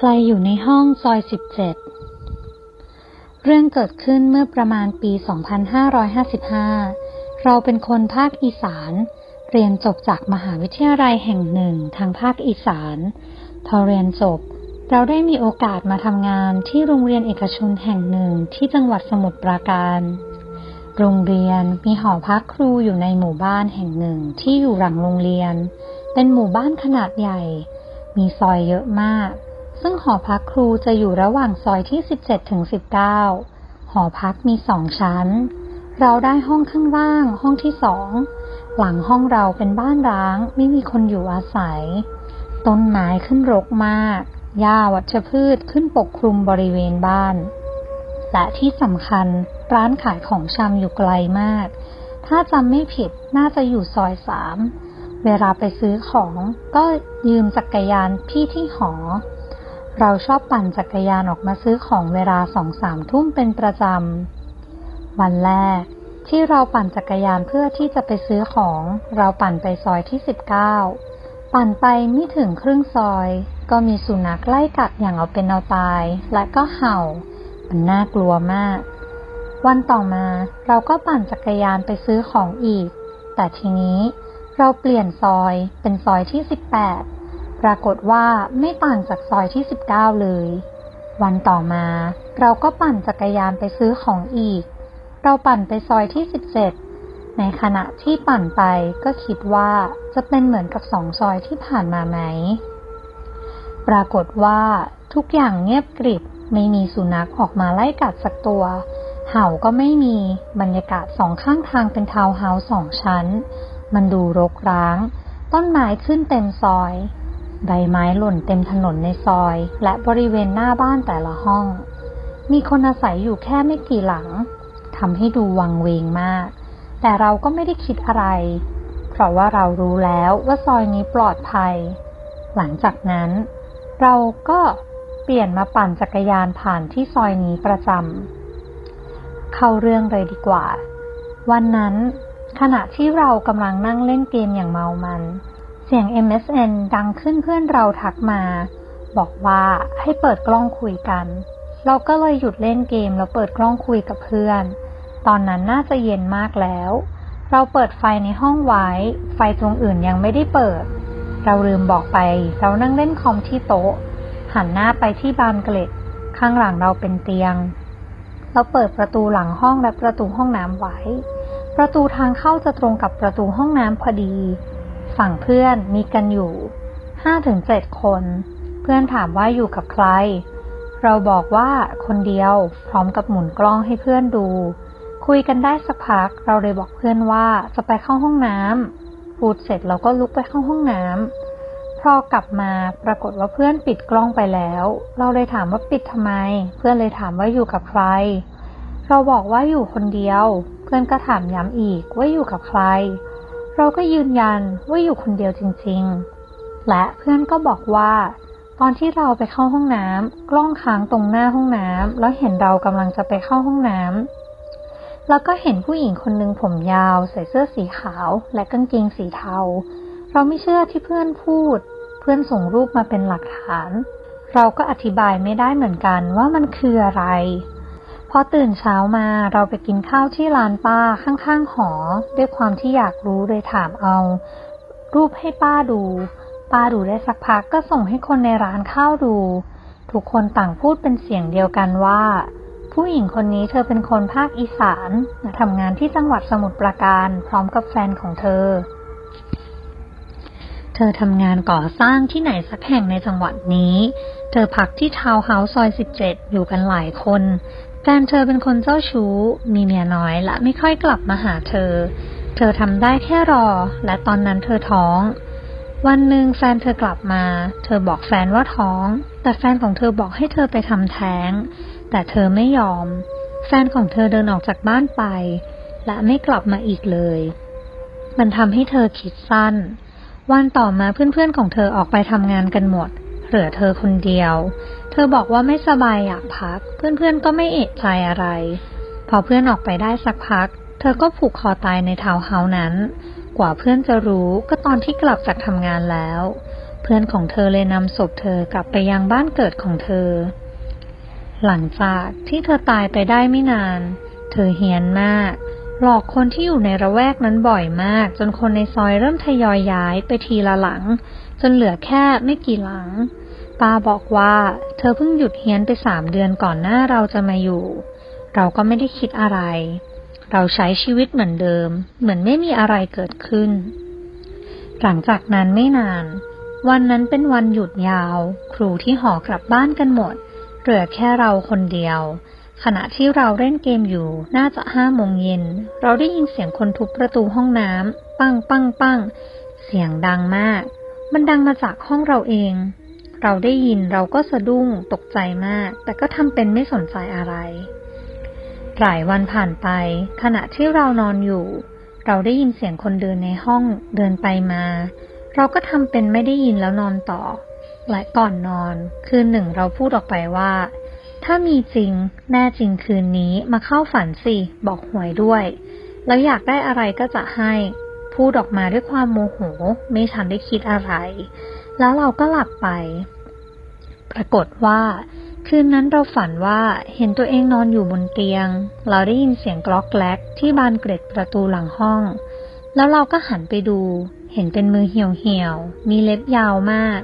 ใครอยู่ในห้องซอย 17 เรื่องเกิดขึ้นเมื่อประมาณปี 2555 เราเป็นคนภาคอีสาน เรียนจบจากมหาวิทยาลัยแห่งหนึ่งทางภาคอีสาน พอเรียนจบ เราได้มีโอกาสมาทำงานที่โรงเรียนเอกชนแห่งหนึ่งที่จังหวัดสมุทรปราการ โรงเรียนมีหอพักครูอยู่ในหมู่บ้านแห่งหนึ่งที่อยู่หลังโรงเรียน เป็นหมู่บ้านขนาดใหญ่ มีซอยเยอะมาก ซึ่งหอพักครูจะอยู่ระหว่างซอยที่ 17 ถึง 19 หอพักมีสองชั้น เราได้ห้องข้างล่างห้องที่สอง หลังห้องเราเป็นบ้านร้างไม่มีคนอยู่อาศัย ต้นไม้ขึ้นรกมาก หญ้าวัชพืชขึ้นปกคลุมบริเวณบ้าน และที่สำคัญร้านขายของชำอยู่ไกลมาก ถ้าจำไม่ผิดน่าจะอยู่ซอยสาม เวลาไปซื้อของก็ยืมจักรยานพี่ที่หอ เราชอบปั่นจักรยานออกมาซื้อของเวลาสองสามทุ่มเป็นประจำ วันแรก ที่เราปั่นจักรยานเพื่อที่จะไปซื้อของ เราปั่นไปซอยที่สิบเก้าปั่นไปไม่ถึงครึ่งซอย ก็มีสุนัขไล่กัดอย่างเอาเป็นเอาตาย และก็เห่า มันน่ากลัวมาก วันต่อมาเราก็ปั่นจักรยานไปซื้อของอีก แต่ทีนี้เราเปลี่ยนซอยเป็นซอยที่18ป ปรากฏว่าไม่ต่างจากซอยที่ 19 เลย วันต่อมาเราก็ปั่นจักรยานไปซื้อของอีก เราปั่นไปซอยที่ 17 ในขณะที่ปั่นไปก็คิดว่าจะเป็นเหมือนกับสองซอยที่ผ่านมาไหม ปรากฏว่าทุกอย่างเงียบกริบไม่มีสุนัขออกมาไล่กัดสักตัว เห่าก็ไม่มีบรรยากาศสองข้างทางเป็นทาวน์เฮาส์สองชั้น มันดูรกร้าง ต้นไม้ขึ้นเต็มซอย ใบไม้หล่นเต็มถนนในซอย และบริเวณหน้าบ้านแต่ละห้อง มีคนอาศัยอยู่แค่ไม่กี่หลังทำให้ดูวังเวงมาก แต่เราก็ไม่ได้คิดอะไร เพราะว่าเรารู้แล้วว่าซอยนี้ปลอดภัย หลังจากนั้น เราก็เปลี่ยนมาปั่นจักรยานผ่านที่ซอยนี้ประจำเข้าเรื่องเลยดีกว่า วันนั้นขณะที่เรากำลังนั่งเล่นเกมอย่างเมามัน เสียง MSN ดังขึ้นเพื่อนเราทักมา บอกว่าให้เปิดกล้องคุยกัน เราก็เลยหยุดเล่นเกมแล้วเปิดกล้องคุยกับเพื่อน ตอนนั้นน่าจะเย็นมากแล้ว เราเปิดไฟในห้องไว้ ไฟตรงอื่นยังไม่ได้เปิด เราลืมบอกไป เรานั่งเล่นคอมที่โต๊ะ หันหน้าไปที่บานเกล็ด ข้างหลังเราเป็นเตียง เราเปิดประตูหลังห้องและประตูห้องน้ำไว้ ประตูทางเข้าจะตรงกับประตูห้องน้ำพอดี ฝั่งเพื่อนมีกันอยู่ห้าถึงเจ็ดคน เพื่อนถามว่าอยู่กับใคร เราบอกว่าคนเดียวพร้อมกับหมุนกล้องให้เพื่อนดู คุยกันได้สักพัก เราเลยบอกเพื่อนว่าจะไปเข้าห้องน้ำพูดเสร็จเราก็ลุกไปเข้าห้องน้ำพอกลับมาปรากฏว่าเพื่อนปิดกล้องไปแล้ว เราเลยถามว่าปิดทำไม เพื่อนเลยถามว่าอยู่กับใคร เราบอกว่าอยู่คนเดียว เพื่อนก็ถามย้ำอีกว่าอยู่กับใคร เราก็ยืนยันว่าอยู่คนเดียวจริงๆ และเพื่อนก็บอกว่า ตอนที่เราไปเข้าห้องน้ำกล้องค้างตรงหน้าห้องน้ำแล้วเห็นเรากำลังจะไปเข้าห้องน้ำแล้วก็เห็นผู้หญิงคนหนึ่งผมยาว ใส่เสื้อสีขาวและกางเกงสีเทา เราไม่เชื่อที่เพื่อนพูด เพื่อนส่งรูปมาเป็นหลักฐาน เราก็อธิบายไม่ได้เหมือนกันว่ามันคืออะไร พอตื่นเช้ามาเราไปกินข้าวที่ร้านป้าข้างๆหอ ด้วยความที่อยากรู้เลยถามเอา รูปให้ป้าดู ป้าดูได้สักพักก็ส่งให้คนในร้านข้าวดู ทุกคนต่างพูดเป็นเสียงเดียวกันว่า ผู้หญิงคนนี้เธอเป็นคนภาคอีสานทำงานที่จังหวัดสมุทรปราการพร้อมกับแฟนของเธอ เธอทำงานก่อสร้างที่ไหนสักแห่งในจังหวัดนี้ เธอพักที่ทาวน์เฮาส์ซอย 17 อยู่กันหลายคน แฟนเธอเป็นคนเจ้าชู้ มีเมียน้อยและไม่ค่อยกลับมาหาเธอ เธอทำได้แค่รอ และตอนนั้นเธอท้อง วันหนึ่งแฟนเธอกลับมา เธอบอกแฟนว่าท้อง แต่แฟนของเธอบอกให้เธอไปทำแท้ง แต่เธอไม่ยอม แฟนของเธอเดินออกจากบ้านไป และไม่กลับมาอีกเลย มันทำให้เธอคิดสั้น วันต่อมาเพื่อนๆของเธอออกไปทำงานกันหมด เหลือเธอคนเดียว ธอบอกว่าไม่สบายอยากพัก เพื่อนๆก็ไม่เอะใจอะไร พอเพื่อนออกไปได้สักพัก เธอก็ผูกคอตายในทาวน์เฮาส์นั้น กว่าเพื่อนจะรู้ก็ตอนที่กลับจากทำงานแล้ว เพื่อนของเธอเลยนำศพเธอกลับไปยังบ้านเกิดของเธอ หลังจากที่เธอตายไปได้ไม่นาน เธอเฮี้ยนมาก หลอกคนที่อยู่ในระแวกนั้นบ่อยมาก จนคนในซอยเริ่มทยอยย้ายไปทีละหลัง จนเหลือแค่ไม่กี่หลัง ป้าบอกว่า เธอเพิ่งหยุดเฮี้ยนไปสามเดือนก่อนหน้าเราจะมาอยู่ เราก็ไม่ได้คิดอะไร เราใช้ชีวิตเหมือนเดิม เหมือนไม่มีอะไรเกิดขึ้น หลังจากนั้นไม่นาน วันนั้นเป็นวันหยุดยาว ครูที่หอกลับบ้านกันหมด เหลือแค่เราคนเดียว ขณะที่เราเล่นเกมอยู่น่าจะห้าโมงเย็น เราได้ยินเสียงคนทุบประตูห้องน้ำปังปังปังเสียงดังมาก มันดังมาจากห้องเราเอง เราได้ยินเราก็สะดุ้งตกใจมาก แต่ก็ทำเป็นไม่สนใจอะไร หลายวันผ่านไป ขณะที่เรานอนอยู่ เราได้ยินเสียงคนเดินในห้องเดินไปมา เราก็ทำเป็นไม่ได้ยินแล้วนอนต่อ และก่อนนอน คืนหนึ่งเราพูดออกไปว่า ถ้ามีจริง แน่จริงคืนนี้มาเข้าฝันสิ บอกหวยด้วย แล้วอยากได้อะไรก็จะให้ พูดออกมาด้วยความโมโห ไม่ทันได้คิดอะไร แล้วเราก็หลับไป ปรากฏว่า คืนนั้นเราฝันว่าเห็นตัวเองนอนอยู่บนเตียง เราได้ยินเสียงกรอกแกลกที่บานเกล็ดประตูหลังห้อง แล้วเราก็หันไปดู เห็นเป็นมือเหี่ยวๆมีเล็บยาวมาก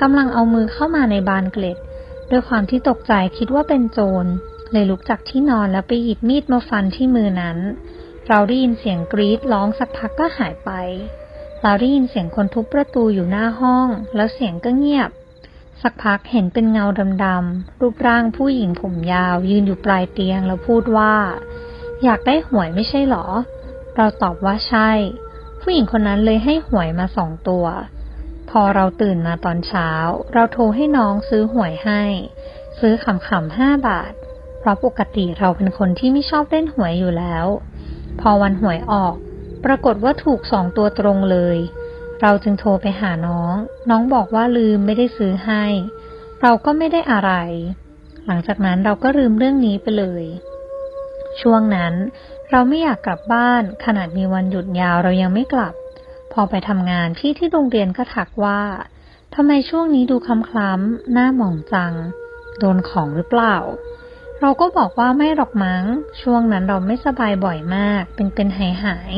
กำลังเอามือเข้ามาในบานเกล็ด ด้วยความที่ตกใจคิดว่าเป็นโจร เลยลุกจากที่นอนแล้วไปหยิบมีดมาฟันที่มือนั้น เราได้ยินเสียงกรีดร้องสักพักก็หายไป เราได้ยินเสียงคนทุบประตูอยู่หน้าห้อง แล้วเสียงก็เงียบ สักพักเห็นเป็นเงาดำๆรูปร่างผู้หญิงผมยาว ยืนอยู่ปลายเตียงแล้วพูดว่า อยากได้หวยไม่ใช่หรอ เราตอบว่าใช่ ผู้หญิงคนนั้นเลยให้หวยมาสองตัว พอเราตื่นมาตอนเช้า เราโทรให้น้องซื้อหวยให้ ซื้อขำๆห้าบาท เพราะปกติเราเป็นคนที่ไม่ชอบเล่นหวยอยู่แล้ว พอวันหวยออก ปรากฏว่าถูกสองตัวตรงเลย เราจึงโทรไปหาน้อง น้องบอกว่าลืมไม่ได้ซื้อให้ เราก็ไม่ได้อะไร หลังจากนั้นเราก็ลืมเรื่องนี้ไปเลย ช่วงนั้น เราไม่อยากกลับบ้าน ขนาดมีวันหยุดยาวเรายังไม่กลับ พอไปทำงานพี่ที่โรงเรียนก็ทักว่าทำไมช่วงนี้ดูคำคล้ำหน้าหมองจัง โดนของหรือเปล่า เราก็บอกว่าไม่หรอกมั้ง ช่วงนั้นเราไม่สบายบ่อยมาก เป็นเป็นหายหาย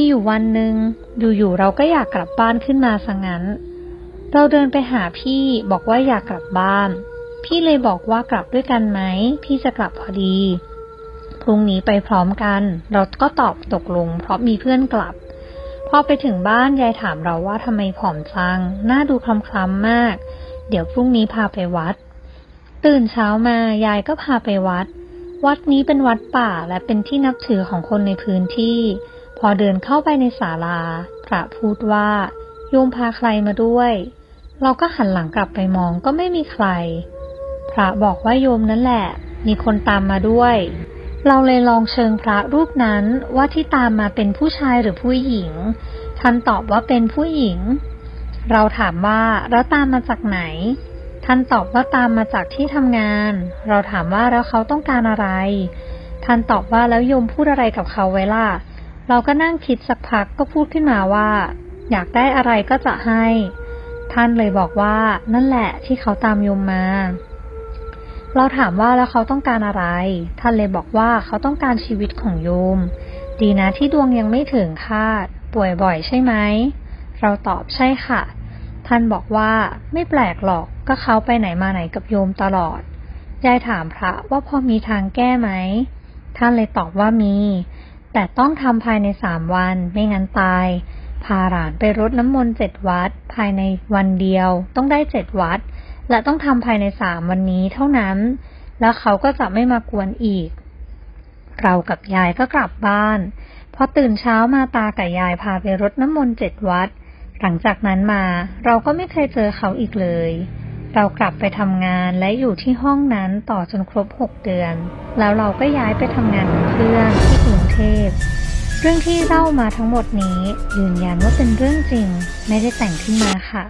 มีอยู่วันหนึ่งอยู่ๆเราก็อยากกลับบ้านขึ้นมาซะงั้น เราเดินไปหาพี่บอกว่าอยากกลับบ้าน พี่เลยบอกว่ากลับด้วยกันไหม พี่จะกลับพอดี พรุ่งนี้ไปพร้อมกัน เราก็ตอบตกลง เพราะมีเพื่อนกลับ พอไปถึงบ้านยายถามเราว่าทำไมผอมจัง หน้าดูคล้ำๆมาก เดี๋ยวพรุ่งนี้พาไปวัด ตื่นเช้ามายายก็พาไปวัด วัดนี้เป็นวัดป่าและเป็นที่นับถือของคนในพื้นที่ พอเดินเข้าไปในศาลา พระพูดว่าโยมพาใครมาด้วย เราก็หันหลังกลับไปมองก็ไม่มีใคร พระบอกว่าโยมนั่นแหละ มีคนตามมาด้วย เราเลยลองเชิงพระรูปนั้นว่าที่ตามมาเป็นผู้ชายหรือผู้หญิง ท่านตอบว่าเป็นผู้หญิง เราถามว่าแล้วตามมาจากไหน ท่านตอบว่าตามมาจากที่ทำงาน เราถามว่าแล้วเขาต้องการอะไร ท่านตอบว่าแล้วโยมพูดอะไรกับเขาไว้ล่ะเเราก็นั่งคิดสักพักก็พูดขึ้นมาว่า อยากได้อะไรก็จะให้ ท่านเลยบอกว่านั่นแหละที่เขาตามโยมมา เราถามว่าแล้วเขาต้องการอะไร ท่านเลยบอกว่าเขาต้องการชีวิตของโยม ดีนะที่ดวงยังไม่ถึงคาด ป่วยบ่อยใช่ไหม เราตอบใช่ค่ะ ท่านบอกว่าไม่แปลกหรอกก็เขาไปไหนมาไหนกับโยมตลอดยายถามพระว่าพอมีทางแก้ไหม ท่านเลยตอบว่ามี แต่ต้องทำภายในสามวัน ไม่งั้นตาย พาหลานไปรดน้ำมนต์เจ็ดวัด ภายในวันเดียว ต้องได้เจ็ดวัด และต้องทำภายในสามวันนี้เท่านั้น แล้วเขาก็จะไม่มากวนอีก เรากับยายก็กลับบ้าน พอตื่นเช้ามาตากับยายพาไปรดน้ำมนต์เจ็ดวัด หลังจากนั้นมาเราก็ไม่เคยเจอเขาอีกเลย เรากลับไปทำงานและอยู่ที่ห้องนั้นต่อจนครบหกเดือน แล้วเราก็ย้ายไปทำงานกับเพื่อนที่กรุงเทพ เรื่องที่เล่ามาทั้งหมดนี้ยืนยันว่าเป็นเรื่องจริง ไม่ได้แต่งขึ้นมาค่ะ